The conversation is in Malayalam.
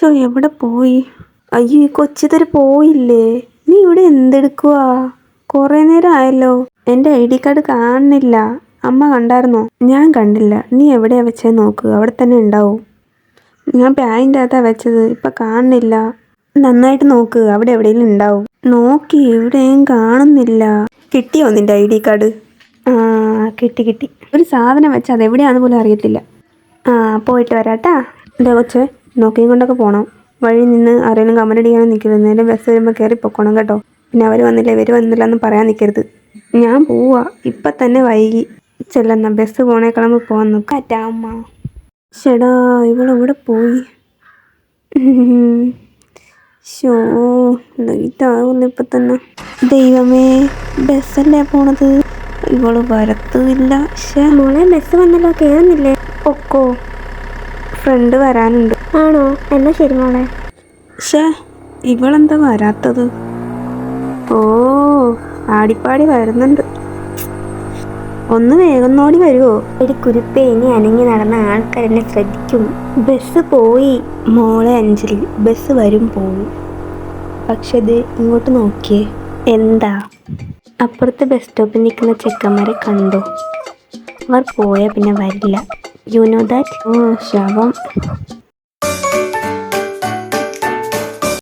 ഷോ എവിടെ പോയി? അയ്യോ ഈ കൊച്ചിതര് പോയില്ലേ? നീ ഇവിടെ എന്തെടുക്കുവാ? കുറേ നേരം ആയല്ലോ എന്റെ ഐ ഡി കാർഡ് കാണുന്നില്ല. അമ്മ കണ്ടായിരുന്നോ? ഞാൻ കണ്ടില്ല. നീ എവിടെയാ വെച്ചേ നോക്ക്. അവിടെ തന്നെ ഉണ്ടാവും. ഞാൻ പാന്റെ അകത്താ വെച്ചത്. ഇപ്പം കാണുന്നില്ല. നന്നായിട്ട് നോക്ക്. അവിടെ എവിടെയെങ്കിലും ഉണ്ടാവും. നോക്കി. എവിടെയും കാണുന്നില്ല. കിട്ടിയോ നിന്റെ ഐ ഡി കാർഡ്? ആ കിട്ടി കിട്ടി. ഒരു സാധനം വെച്ചാൽ അത് എവിടെയാണെന്ന് പോലും അറിയത്തില്ല. ആ പോയിട്ട് വരാട്ടാ. എന്താ കൊച്ചേ. നോക്കിയും കൊണ്ടൊക്കെ പോകണം വഴി നിന്ന് ആരെങ്കിലും കമന്റ് അടിക്കാനും നിൽക്കരുത്. നേരെ ബസ് വരുമ്പോൾ കയറി പൊക്കോണം കേട്ടോ. പിന്നെ അവർ വന്നില്ല ഇവർ വന്നില്ല എന്ന് പറയാൻ നിൽക്കരുത് ഞാൻ പോവാ. ഇപ്പം തന്നെ വൈകി. ചെല്ലുന്ന ബസ് പോണേക്കളമ്പ് പോകാൻ നോക്കാം. അറ്റാമ്മ ചേടാ ഇവളെവിടെ പോയി? ഷോ ലൈറ്റാവുന്നു ഇപ്പം തന്നെ. ദൈവമേ ബസ്സല്ലേ പോണത്? ഇവൾ വരത്തുമില്ല. പക്ഷേ മോളെ ബസ് വന്നല്ലോ കയറുന്നില്ലേ ഒക്കോ ഫ്രണ്ട് വരാനുണ്ട്. ആണോ? എന്നാ ശരി മോളെ. ഷേ ഇവളെന്താ വരാത്തത്? ഓ ആടിപ്പാടി വരുന്നുണ്ട്. ഒന്ന് വേഗം നോടി വരുമോ ഒരു കുരുപ്പേനി അനങ്ങി നടന്ന ആൾക്കാർ എന്നെ ശ്രദ്ധിക്കും. ബസ് പോയി മോളെ അഞ്ജലി ബസ് വരും പോവും പക്ഷെ ഇത് ഇങ്ങോട്ട് നോക്കിയേ. എന്താ? അപ്പുറത്തെ ബസ് സ്റ്റോപ്പിൽ നിൽക്കുന്ന ചെക്കന്മാരെ കണ്ടോ? അവർ പോയാൽ പിന്നെ വരില്ല. യു നോ ദാറ്റ് ഓ ശവം